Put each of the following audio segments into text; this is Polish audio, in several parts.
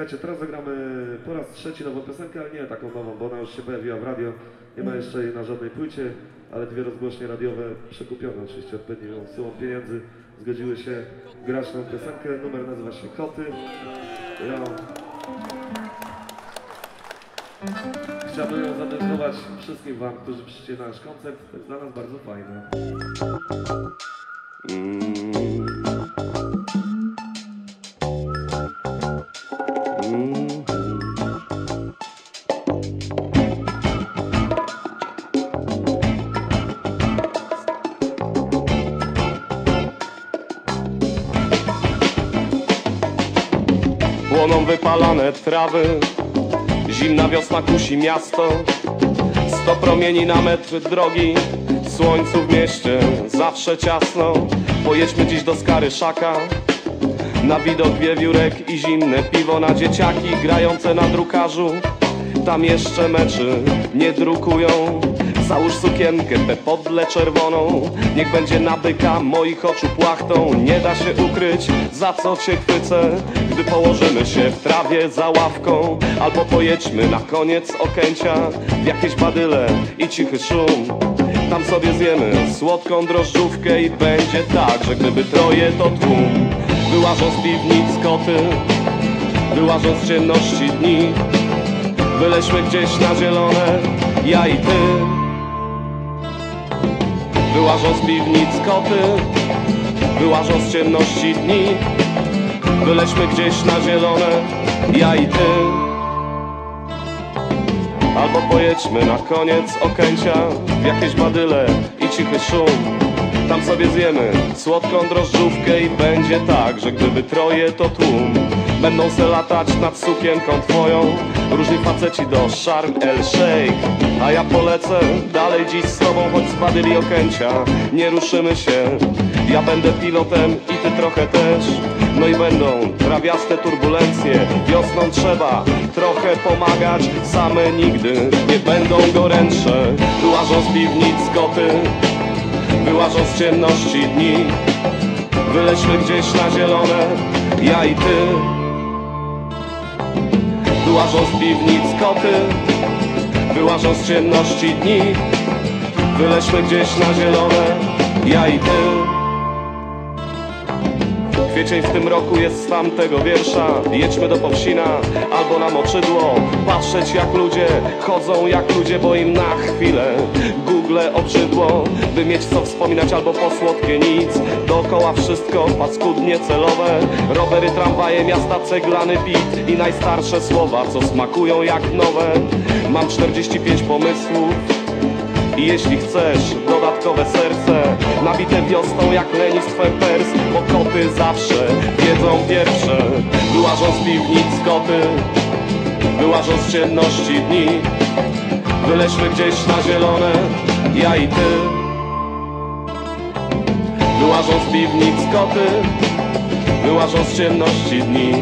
Słuchajcie, teraz zagramy po raz trzeci nową piosenkę, ale nie taką nową, bo ona już się pojawiła w radio. Nie ma jeszcze jej na żadnej płycie, ale dwie rozgłośnie radiowe, przekupione oczywiście odpowiednią sumą pieniędzy, zgodziły się grać tą piosenkę. Numer nazywa się Koty. Ja chciałbym ją zadedykować wszystkim Wam, którzy przyjdziecie na nasz koncert. To jest dla nas bardzo fajne. Płoną wypalane trawy. Zimna wiosna kusi miasto. Sto promieni na metr drogi. Słońcu w mieście zawsze ciasno. Pojedźmy dziś do Skary Szaka Na widok wiewiórek i zimne piwo Na dzieciaki grające na drukarzu. Tam jeszcze meczy nie drukują. Załóż sukienkę tę podle czerwoną. Niech będzie nabyka moich oczu płachtą. Nie da się ukryć za co cię chwycę. Gdy położymy się w trawie za ławką Albo pojedźmy na koniec Okęcia W jakieś badyle i cichy szum. Tam sobie zjemy słodką drożdżówkę I będzie tak, że gdyby troje to tłum Wyłażą z piwnic koty Wyłażą z ciemności dni. Wyleśmy gdzieś na zielone, ja i ty. Wyłażą z piwnic koty Wyłażą z ciemności dni. Wyleśmy gdzieś na zielone, ja i ty. Albo pojedźmy na koniec Okęcia W jakieś badyle i cichy szum Tam sobie zjemy. Słodką drożdżówkę I będzie tak, że gdyby troje to tłum Będą se latać nad sukienką twoją. Różni faceci do Sharm el Sheikh. A ja polecę dalej dziś z tobą Choć z badyli Okęcia. Nie ruszymy się. Ja będę pilotem i ty trochę też. No i będą trawiaste turbulencje. Wiosną trzeba trochę pomagać. Same nigdy nie będą gorętsze. Wyłażą z piwnic koty Wyłażą z ciemności dni. Wyleśmy gdzieś na zielone Ja i ty. Wyłażą z piwnic koty Wyłażą z ciemności dni. Wyleśmy gdzieś na zielone Ja i ty Kwiecień w tym roku jest z tamtego wiersza. Jedźmy do Powsina albo na Moczydło Patrzeć jak ludzie chodzą jak ludzie Bo im na chwilę. Google obrzydło By mieć co wspominać albo po słodkie nic. Dookoła wszystko paskudnie celowe. Rowery, tramwaje, miasta, ceglany bit I najstarsze słowa co smakują jak nowe. Mam 45 pomysłów i jeśli chcesz dodatkowe serce Nabite wiosną jak lenistwem pers Bo koty zawsze wiedzą pierwsze. Wyłażą z piwnic koty Wyłażą z ciemności dni. Wyleśmy gdzieś na zielone Ja i ty. Wyłażą z piwnic koty Wyłażą z ciemności dni.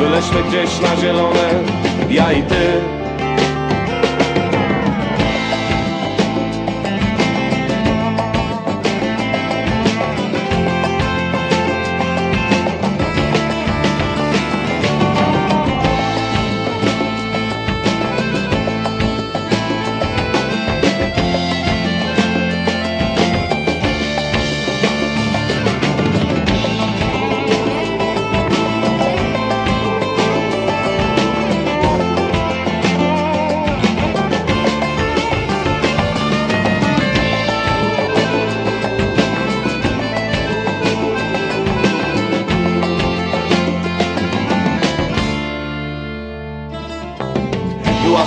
Wyleśmy gdzieś na zielone Ja i ty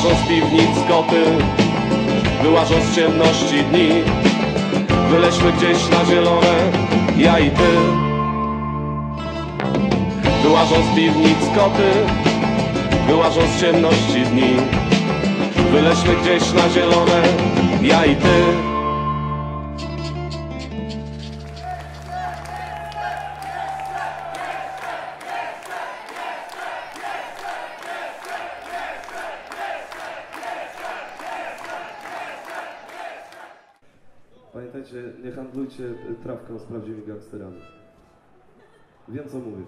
Wyłażą z piwnic koty Wyłażą z ciemności dni Wyleśmy gdzieś na zielone Ja i ty. Wyłażą z piwnic koty Wyłażą z ciemności dni Wyleśmy gdzieś na zielone Ja i ty Pamiętajcie, nie handlujcie trawką z prawdziwymi gangsterami. Wiem co mówię.